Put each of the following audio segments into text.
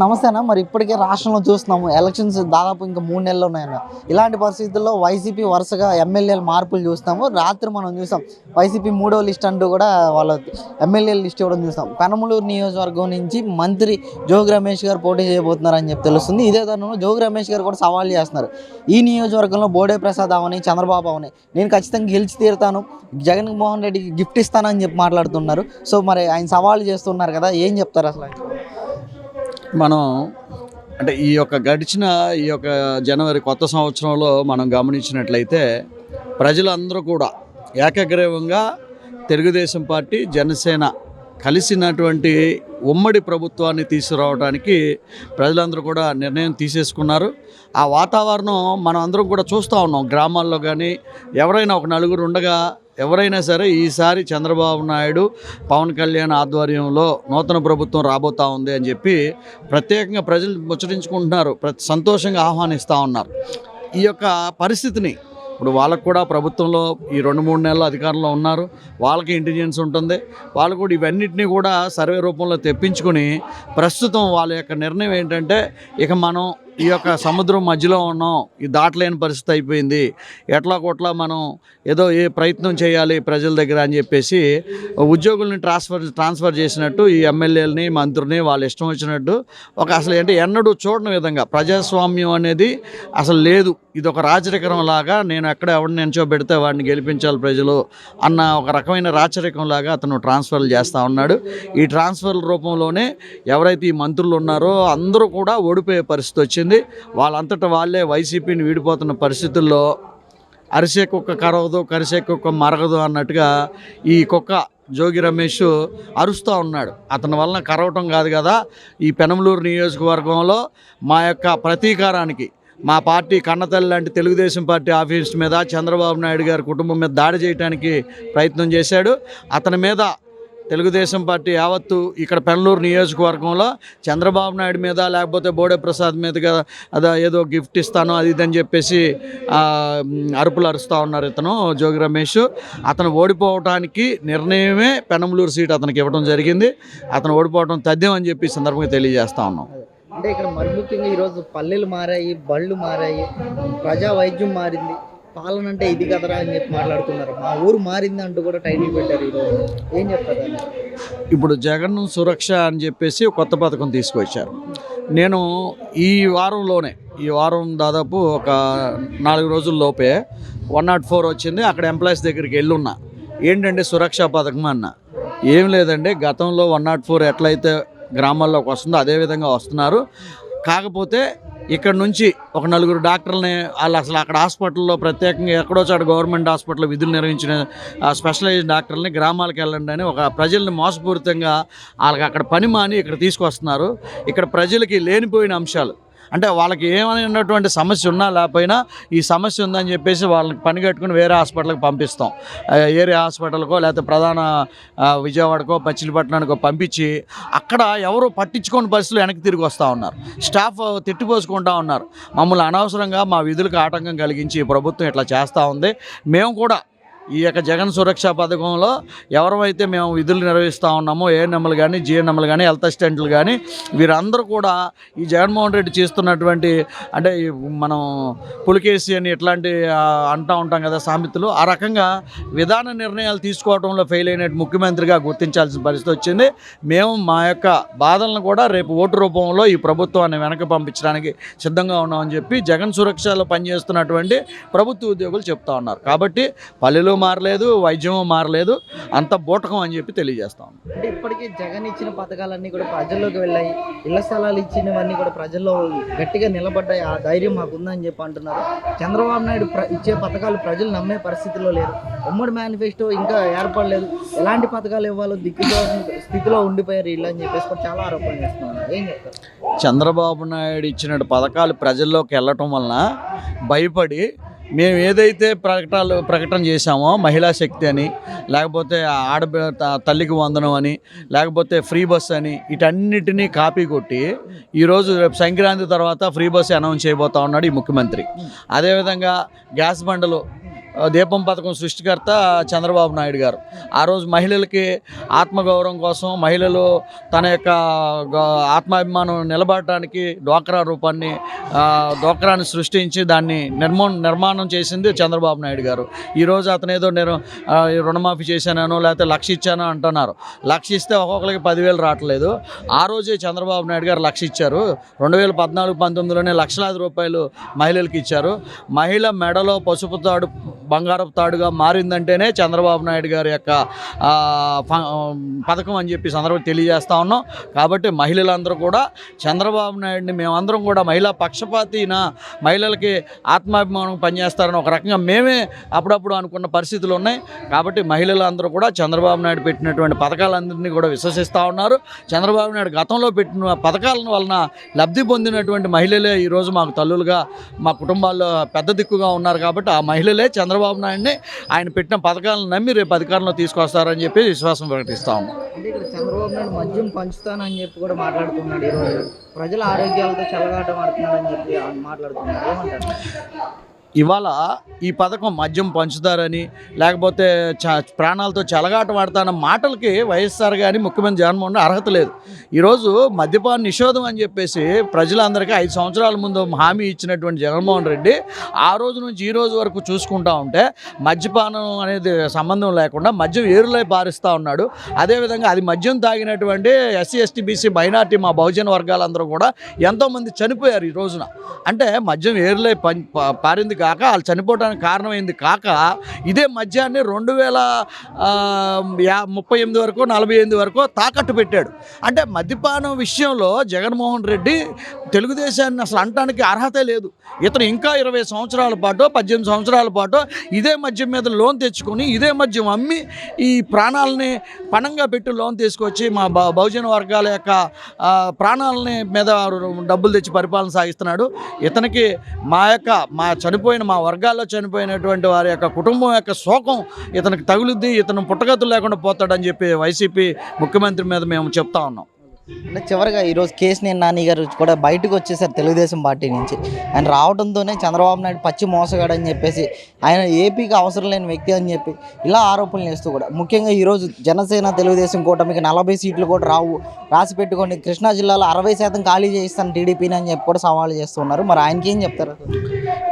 నమస్తేనా? మరి ఇప్పటికే రాష్ట్రంలో చూస్తున్నాము. ఎలక్షన్స్ దాదాపు ఇంకా మూడు నెలలు ఉన్నాయన్న. ఇలాంటి పరిస్థితుల్లో వైసీపీ వరుసగా ఎమ్మెల్యేలు మార్పులు చూస్తాము. రాత్రి మనం చూసాం వైసీపీ మూడో లిస్ట్ అంటూ కూడా వాళ్ళ ఎమ్మెల్యేలు లిస్ట్ ఇవ్వడం చూస్తాం. పెనమలూరు నియోజకవర్గం నుంచి మంత్రి జోగి రమేష్ గారు పోటీ చేయబోతున్నారని చెప్పి తెలుస్తుంది. ఇదే తరుణంలో జోగి రమేష్ గారు కూడా సవాల్ చేస్తున్నారు. ఈ నియోజకవర్గంలో బోడే ప్రసాద్ అవని చంద్రబాబు అవని నేను ఖచ్చితంగా గెలిచి తీరుతాను జగన్మోహన్ రెడ్డికి గిఫ్ట్ ఇస్తానని చెప్పి మాట్లాడుతున్నారు. సో మరి ఆయన సవాల్ చేస్తున్నారు కదా ఏం చెప్తారు అసలు ఆయన? మనం అంటే ఈ యొక్క గడిచిన ఈ యొక్క జనవరి కొత్త సంవత్సరంలో మనం గమనించినట్లయితే ప్రజలందరూ కూడా ఏకగ్రీవంగా తెలుగుదేశం పార్టీ జనసేన కలిసినటువంటి ఉమ్మడి ప్రభుత్వాన్ని తీసుకురావడానికి ప్రజలందరూ కూడా నిర్ణయం తీసేసుకున్నారు. ఆ వాతావరణం మనం అందరం కూడా చూస్తూ ఉన్నాం. గ్రామాల్లో కానీ ఎవరైనా ఒక నలుగురు ఉండగా ఎవరైనా సరే ఈసారి చంద్రబాబు నాయుడు పవన్ కళ్యాణ్ ఆధ్వర్యంలో నూతన ప్రభుత్వం రాబోతా ఉంది అని చెప్పి ప్రత్యేకంగా ప్రజలు ముచ్చరించుకుంటున్నారు ప్రతి సంతోషంగా ఆహ్వానిస్తూ ఉన్నారు. ఈ యొక్క పరిస్థితిని ఇప్పుడు వాళ్ళకు కూడా ప్రభుత్వంలో ఈ రెండు మూడు నెలలు అధికారంలో ఉన్నారు వాళ్ళకి ఇంటెలిజెన్స్ ఉంటుంది వాళ్ళు కూడా ఇవన్నిటినీ కూడా సర్వే రూపంలో తెప్పించుకొని ప్రస్తుతం వాళ్ళ యొక్క నిర్ణయం ఏంటంటే ఇక మనం ఈ యొక్క సముద్రం మధ్యలో ఉన్నాం ఈ దాటలేని పరిస్థితి అయిపోయింది. ఎట్లా కొట్లా మనం ఏదో ఏ ప్రయత్నం చేయాలి ప్రజల దగ్గర అని చెప్పేసి ఉద్యోగుల్ని ట్రాన్స్ఫర్ ట్రాన్స్ఫర్ చేసినట్టు ఈ ఎమ్మెల్యేలని మంత్రిని వాళ్ళు ఇష్టం వచ్చినట్టు ఒక అసలు ఏంటి ఎన్నడూ చూడని విధంగా ప్రజాస్వామ్యం అనేది అసలు లేదు. ఇది ఒక రాచరికం లాగా నేను ఎక్కడ ఎవరిని నించోబెడితే వాడిని గెలిపించాలి ప్రజలు అన్న ఒక రకమైన రాచరికం లాగా అతను ట్రాన్స్ఫర్లు చేస్తూ ఉన్నాడు. ఈ ట్రాన్స్ఫర్ రూపంలోనే ఎవరైతే ఈ మంత్రులు ఉన్నారో అందరూ కూడా ఓడిపోయే పరిస్థితి వచ్చింది. వాళ్ళంతటా వాళ్ళే వైసీపీని వీడిపోతున్న పరిస్థితుల్లో అరిసే కుక్క కరవదు కరిసే కుక్క మరగదు అన్నట్టుగా ఈ కుక్క జోగి రమేష్ అరుస్తూ ఉన్నాడు. అతని వలన కరవటం కాదు కదా ఈ పెనమలూరు నియోజకవర్గంలో మా యొక్క ప్రతీకారానికి మా పార్టీ కన్నతల్లి లాంటి తెలుగుదేశం పార్టీ ఆఫీస్ మీద చంద్రబాబు నాయుడు గారి కుటుంబం మీద దాడి చేయడానికి ప్రయత్నం చేశాడు. అతని మీద తెలుగుదేశం పార్టీ యావత్తు ఇక్కడ పెనలూరు నియోజకవర్గంలో చంద్రబాబు నాయుడు మీద లేకపోతే బోడే ప్రసాద్ మీదుగా అదా ఏదో గిఫ్ట్ ఇస్తాను అది ఇది అని చెప్పేసి అరుపులు అరుస్తూ ఉన్నారు ఇతను జోగి రమేష్. అతను ఓడిపోవటానికి నిర్ణయమే పెనమలూరు సీట్ అతనికి ఇవ్వడం జరిగింది. అతను ఓడిపోవడం తథ్యం అని చెప్పి సందర్భంగా తెలియజేస్తా ఉన్నాం. అంటే ఇక్కడ మరి ముఖ్యంగా ఈరోజు పల్లెలు మారాయి బళ్ళు మారాయి ప్రజా వైద్యం మారింది. పాలన అంటే ఇది కదరా అని చెప్పి మాట్లాడుతున్నారు. మా ఊరు మారింది అంటూ కూడా టైటిల్ పెట్టారు ఈరోజు. ఏం చెప్తారు? ఇప్పుడు జగన్ సురక్ష అని చెప్పేసి కొత్త పథకం తీసుకొచ్చారు. నేను ఈ వారంలోనే ఈ వారం దాదాపు ఒక నాలుగు రోజుల్లోపే వన్ నాట్ ఫోర్ వచ్చింది. అక్కడ ఎంప్లాయీస్ దగ్గరికి వెళ్ళున్నా. ఏంటంటే సురక్ష పథకం అన్న? ఏం లేదండి. గతంలో వన్ నాట్ ఫోర్ ఎట్లయితే గ్రామాల్లోకి వస్తుందో అదే విధంగా వస్తున్నారు. కాకపోతే ఇక్కడ నుంచి ఒక నలుగురు డాక్టర్లని వాళ్ళు అసలు అక్కడ హాస్పిటల్లో ప్రత్యేకంగా ఎక్కడో చాటు గవర్నమెంట్ హాస్పిటల్లో విధులు నిర్వహించిన స్పెషలైజ్ స్పెషలైజ్డ్ డాక్టర్లని గ్రామాలకు వెళ్ళండి అని ఒక ప్రజల్ని మోసపూరితంగా వాళ్ళకి అక్కడ పని మాని ఇక్కడ తీసుకొస్తున్నారు. ఇక్కడ ప్రజలకి లేనిపోయిన అంశాలు. అంటే వాళ్ళకి ఏమైనటువంటి సమస్య ఉన్నా లేకపోయినా ఈ సమస్య ఉందని చెప్పేసి వాళ్ళకి పని కట్టుకుని వేరే హాస్పిటల్కి పంపిస్తాం. ఏరే ఏరియా హాస్పిటల్కో లేకపోతే ప్రధాన విజయవాడకో మచిలీపట్నానికో పంపించి అక్కడ ఎవరు పట్టించుకోని పరిస్థితులు వెనక్కి తిరిగి వస్తూ ఉన్నారు. స్టాఫ్ తిట్టిపోసుకుంటా ఉన్నారు. మమ్మల్ని అనవసరంగా మా విధులకు ఆటంకం కలిగించి ప్రభుత్వం ఇట్లా చేస్తూ ఉంది. మేము కూడా ఈ యొక్క జగన్ సురక్ష పథకంలో ఎవరైతే మేము విధులు నిర్వహిస్తూ ఉన్నామో ఏఎన్ఎంలు కానీ జిఎన్ఎంలు కానీ హెల్త్ అసిస్టెంట్లు కానీ వీరందరూ కూడా ఈ జగన్మోహన్ రెడ్డి చేస్తున్నటువంటి అంటే మనం పులికేసి అని ఇట్లాంటి అంటూ ఉంటాం కదా సామెతలు ఆ రకంగా విధాన నిర్ణయాలు తీసుకోవడంలో ఫెయిల్ అయినట్టు ముఖ్యమంత్రిగా గుర్తించాల్సిన పరిస్థితి వచ్చింది. మేము మా యొక్క బాధలను కూడా రేపు ఓటు రూపంలో ఈ ప్రభుత్వాన్ని వెనక పంపించడానికి సిద్ధంగా ఉన్నామని చెప్పి జగన్ సురక్షలో పనిచేస్తున్నటువంటి ప్రభుత్వ ఉద్యోగులు చెప్తా ఉన్నారు. కాబట్టి పల్లెలు మారలేదు వైద్యము మారలేదు. అంత బూటకం అని చెప్పి తెలియజేస్తాం అంటే ఇప్పటికీ జగన్ ఇచ్చిన పథకాలన్నీ కూడా ప్రజల్లోకి వెళ్ళాయి. ఇళ్ళ స్థలాలు ఇచ్చినవన్నీ కూడా ప్రజల్లో గట్టిగా నిలబడ్డాయి. ఆ ధైర్యం మాకు ఉందని చెప్పి అంటున్నారు. చంద్రబాబు నాయుడు ఇచ్చే పథకాలు ప్రజలు నమ్మే పరిస్థితిలో లేరు. ఉమ్మడి మేనిఫెస్టో ఇంకా ఏర్పడలేదు. ఎలాంటి పథకాలు ఇవ్వాలో దిక్కుతో స్థితిలో ఉండిపోయారు ఇలా అని చెప్పేసి చాలా ఆరోపణలు చేస్తున్నారు. ఏం చెప్తారు? చంద్రబాబు నాయుడు ఇచ్చిన పథకాలు ప్రజల్లోకి వెళ్ళటం వలన భయపడి మేము ఏదైతే ప్రకటనలు ప్రకటన చేశామో మహిళా శక్తి అని లేకపోతే ఆడ తల్లికి వందనం అని లేకపోతే ఫ్రీ బస్ అని వీటన్నిటినీ కాపీ కొట్టి ఈరోజు రేపు సంక్రాంతి తర్వాత ఫ్రీ బస్ అనౌన్స్ చేయబోతా ఉన్నాడు ఈ ముఖ్యమంత్రి. అదేవిధంగా గ్యాస్ బండలు దీపం పథకం సృష్టికర్త చంద్రబాబు నాయుడు గారు. ఆ రోజు మహిళలకి ఆత్మగౌరవం కోసం మహిళలు తన యొక్క ఆత్మాభిమానం నిలబడటానికి డ్వాక్రా రూపాన్ని డోక్రాన్ని డ్వాక్రాని సృష్టించి దాన్ని నిర్మా నిర్మాణం చేసింది చంద్రబాబు నాయుడు గారు. ఈరోజు అతను ఏదో నేను రుణమాఫీ చేశానో లేకపోతే లక్ష ఇచ్చానో అంటున్నారు. లక్ష ఇస్తే ఒక్కొక్కరికి పదివేలు రావట్లేదు. ఆ రోజే చంద్రబాబు నాయుడు గారు లక్ష ఇచ్చారు. రెండు వేల పద్నాలుగు పంతొమ్మిదిలోనే లక్షలాది రూపాయలు మహిళలకు ఇచ్చారు. మహిళ మెడలో పసుపు తాడు బంగారపు తాడుగా మారిందంటేనే చంద్రబాబు నాయుడు గారి యొక్క పథకం అని చెప్పి సందర్భం తెలియజేస్తా ఉన్నాం. కాబట్టి మహిళలందరూ కూడా చంద్రబాబు నాయుడిని మేమందరం కూడా మహిళా పక్షపాతిన మహిళలకి ఆత్మాభిమానం పనిచేస్తారని ఒక రకంగా మేమే అప్పుడప్పుడు అనుకున్న పరిస్థితులు ఉన్నాయి. కాబట్టి మహిళలందరూ కూడా చంద్రబాబు నాయుడు పెట్టినటువంటి పథకాలందరినీ కూడా విశ్వసిస్తూ ఉన్నారు. చంద్రబాబు నాయుడు గతంలో పెట్టిన పథకాల వలన లబ్ధి పొందినటువంటి మహిళలే ఈరోజు మాకు తల్లులుగా మా కుటుంబాల్లో పెద్ద దిక్కుగా ఉన్నారు. కాబట్టి ఆ మహిళలే చంద్రబాబు నాయుడిని ఆయన పెట్టిన పథకాలను నమ్మి రేపు అధికారంలో తీసుకొస్తారని చెప్పి విశ్వాసం ప్రకటిస్తాము అంటే ఇక్కడ చంద్రబాబు నాయుడు మద్యం పంచుతానని చెప్పి కూడా మాట్లాడుతున్నాడు ఈరోజు. ప్రజల ఆరోగ్యాలతో చల్లగాటం ఆడుతున్నాడని చెప్పి ఆయన మాట్లాడుతున్నాడు. ఏమంటారు? ఇవాళ ఈ పథకం మద్యం పంచుతారని లేకపోతే చ ప్రాణాలతో చెలగాట ఆడతాన మాటలకి వైఎస్ఆర్ గారి ముఖ్యమంత్రి జగన్మోహన్ అర్హత లేదు. ఈరోజు మద్యపాన నిషేధం అని చెప్పేసి ప్రజలందరికీ ఐదు సంవత్సరాల ముందు హామీ ఇచ్చినటువంటి జగన్మోహన్ రెడ్డి ఆ రోజు నుంచి ఈ రోజు వరకు చూసుకుంటా ఉంటే మద్యపానం అనేది సంబంధం లేకుండా మద్యం ఏరులై పారిస్తూ ఉన్నాడు. అదేవిధంగా అది మద్యం తాగినటువంటి ఎస్సీ ఎస్టీ బీసీ మైనార్టీ మా బహుజన వర్గాలందరూ కూడా ఎంతోమంది చనిపోయారు ఈ రోజున. అంటే మద్యం ఏరులై పం- పారింది కాక వాళ్ళు చనిపోవడానికి కారణమైంది కాక ఇదే మద్యాన్ని రెండు వేల యా ముప్పై ఎనిమిది వరకు నలభై ఎనిమిది వరకు తాకట్టు పెట్టాడు. అంటే మద్యపానం విషయంలో జగన్మోహన్ రెడ్డి తెలుగుదేశాన్ని అసలు అనటానికి అర్హత లేదు. ఇతను ఇంకా ఇరవై సంవత్సరాల పాటు పద్దెనిమిది సంవత్సరాల పాటు ఇదే మద్యం మీద లోన్ తెచ్చుకొని ఇదే మద్యం అమ్మి ఈ ప్రాణాలని పణంగా పెట్టి లోన్ తీసుకొచ్చి మా బ- బహుజన వర్గాల యొక్క ప్రాణాలని మీద డబ్బులు తెచ్చి పరిపాలన సాగిస్తున్నాడు. ఇతనికి మా యొక్క మా చనిపోయిన మా వర్గాల్లో చనిపోయినటువంటి వారి యొక్క కుటుంబం యొక్క శోకం ఇతనికి తగులుద్ది ఇతను పుట్టగతులు లేకుండా పోతాడని చెప్పి వైసీపీ ముఖ్యమంత్రి మీద మేము చెప్తా ఉన్నాం. అంటే చివరిగా ఈరోజు కేసీఆర్ నాని గారు కూడా బయటకు వచ్చేసారు తెలుగుదేశం పార్టీ నుంచి. ఆయన రావడంతోనే చంద్రబాబు నాయుడు పచ్చి మోసగాడని చెప్పేసి ఆయన ఏపీకి అవసరం లేని వ్యక్తి అని చెప్పి ఇలా ఆరోపణలు చేస్తూ కూడా. ముఖ్యంగా ఈరోజు జనసేన తెలుగుదేశం కూటమికి నలభై సీట్లు కూడా రావు. రాసి పెట్టుకోండి కృష్ణా జిల్లాలో అరవై శాతం ఖాళీ చేయిస్తాను టీడీపీని అని చెప్పి కూడా సవాళ్ళు చేస్తున్నారు మరి ఆయనకి ఏం చెప్తారు?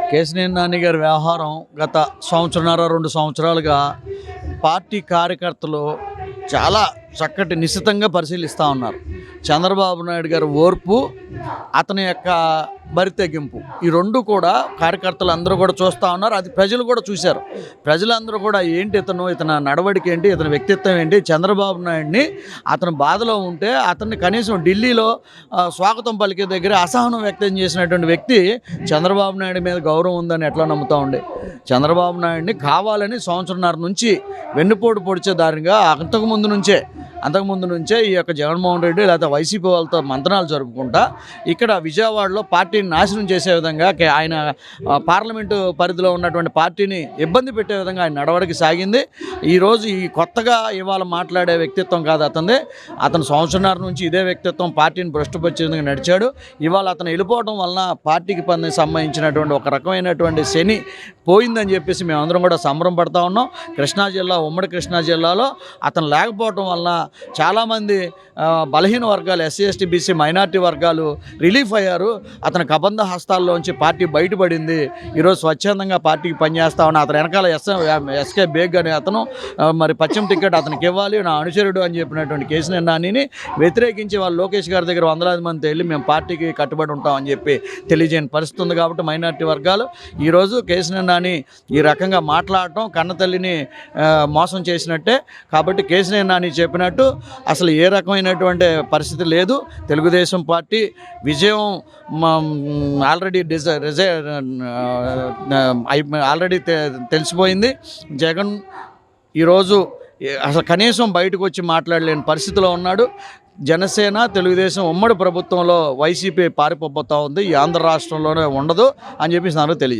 కేశినేని నాని గారి వ్యవహారం గత సంవత్సరన్నర రెండు సంవత్సరాలుగా పార్టీ కార్యకర్తలు చాలా చక్కటి నిశ్చితంగా పరిశీలిస్తూ ఉన్నారు. చంద్రబాబు నాయుడు గారి ఓర్పు అతని యొక్క బరి తెగింపు ఈ రెండు కూడా కార్యకర్తలు అందరూ కూడా చూస్తూ ఉన్నారు. అది ప్రజలు కూడా చూశారు. ప్రజలందరూ కూడా ఏంటి ఇతను ఇతని నడవడికి ఏంటి ఇతని వ్యక్తిత్వం ఏంటి చంద్రబాబు నాయుడిని అతను బాధలో ఉంటే అతన్ని కనీసం ఢిల్లీలో స్వాగతం పలికే దగ్గర అసహనం వ్యక్తం చేసినటువంటి వ్యక్తి చంద్రబాబు నాయుడు మీద గౌరవం ఉందని ఎట్లా నమ్ముతా ఉండే? చంద్రబాబు నాయుడిని కావాలని సంవత్సరంన్నర నుంచి వెన్నుపోటు పొడిచే దారిగా అంతకు ముందు నుంచే అంతకుముందు నుంచే ఈ యొక్క జగన్మోహన్ రెడ్డి లేకపోతే వైసీపీ వాళ్ళతో మంతనాలు జరుపుకుంటా ఇక్కడ విజయవాడలో పార్టీని నాశనం చేసే విధంగా ఆయన పార్లమెంటు పరిధిలో ఉన్నటువంటి పార్టీని ఇబ్బంది పెట్టే విధంగా ఆయన నడవడికి సాగింది. ఈరోజు ఈ కొత్తగా ఇవాళ మాట్లాడే వ్యక్తిత్వం కాదు అతనిది. అతను సంవత్సరాల నుంచి ఇదే వ్యక్తిత్వం పార్టీని భ్రష్టుపరిచే విధంగా నడిచాడు. ఇవాళ అతను వెళ్ళిపోవడం వలన పార్టీకి పని సంబంధించినటువంటి ఒక రకమైనటువంటి శని పోయిందని చెప్పేసి మేమందరం కూడా సంబరం పడతా ఉన్నాం. కృష్ణా జిల్లా ఉమ్మడి కృష్ణా జిల్లాలో అతను లేకపోవడం వలన చాలామంది బలహీన వర్గం వర్గాలు S C S T B C minority వర్గాలు రిలీఫ్ అయ్యారు. అతని కబంధ హస్తాల్లోంచి పార్టీ బయటపడింది. ఈరోజు స్వచ్ఛందంగా పార్టీకి పనిచేస్తా ఉన్నా అతని వెనకాల ఎస్ ఎస్కే బేగ్ అనే అతను మరి పశ్చిమ టికెట్ అతనికి ఇవ్వాలి నా అనుచరుడు అని చెప్పినటువంటి కేసు నానిని వ్యతిరేకించి వాళ్ళు లోకేష్ గారి దగ్గర వందలాది మంది వెళ్ళి మేము పార్టీకి కట్టుబడి ఉంటామని చెప్పి తెలియజేయని పరిస్థితి ఉంది కాబట్టి మైనార్టీ వర్గాలు. ఈరోజు కేసు నాని ఈ రకంగా మాట్లాడటం కన్నతల్లిని మోసం చేసినట్టే. కాబట్టి కేసు నాని చెప్పినట్టు అసలు ఏ రకమైనటువంటి పరిస్థితి లేదు. తెలుగుదేశం పార్టీ విజయం ఆల్రెడీ డిజ రిజ ఆల్రెడీ తెలిసిపోయింది. జగన్ ఈరోజు అసలు కనీసం బయటకు వచ్చి మాట్లాడలేని పరిస్థితిలో ఉన్నాడు. జనసేన తెలుగుదేశం ఉమ్మడి ప్రభుత్వంలో వైసీపీ పారిపోతా ఉంది. ఈ ఆంధ్ర రాష్ట్రంలోనే ఉండదు అని చెప్పేసి నాకు తెలియజేస్తారు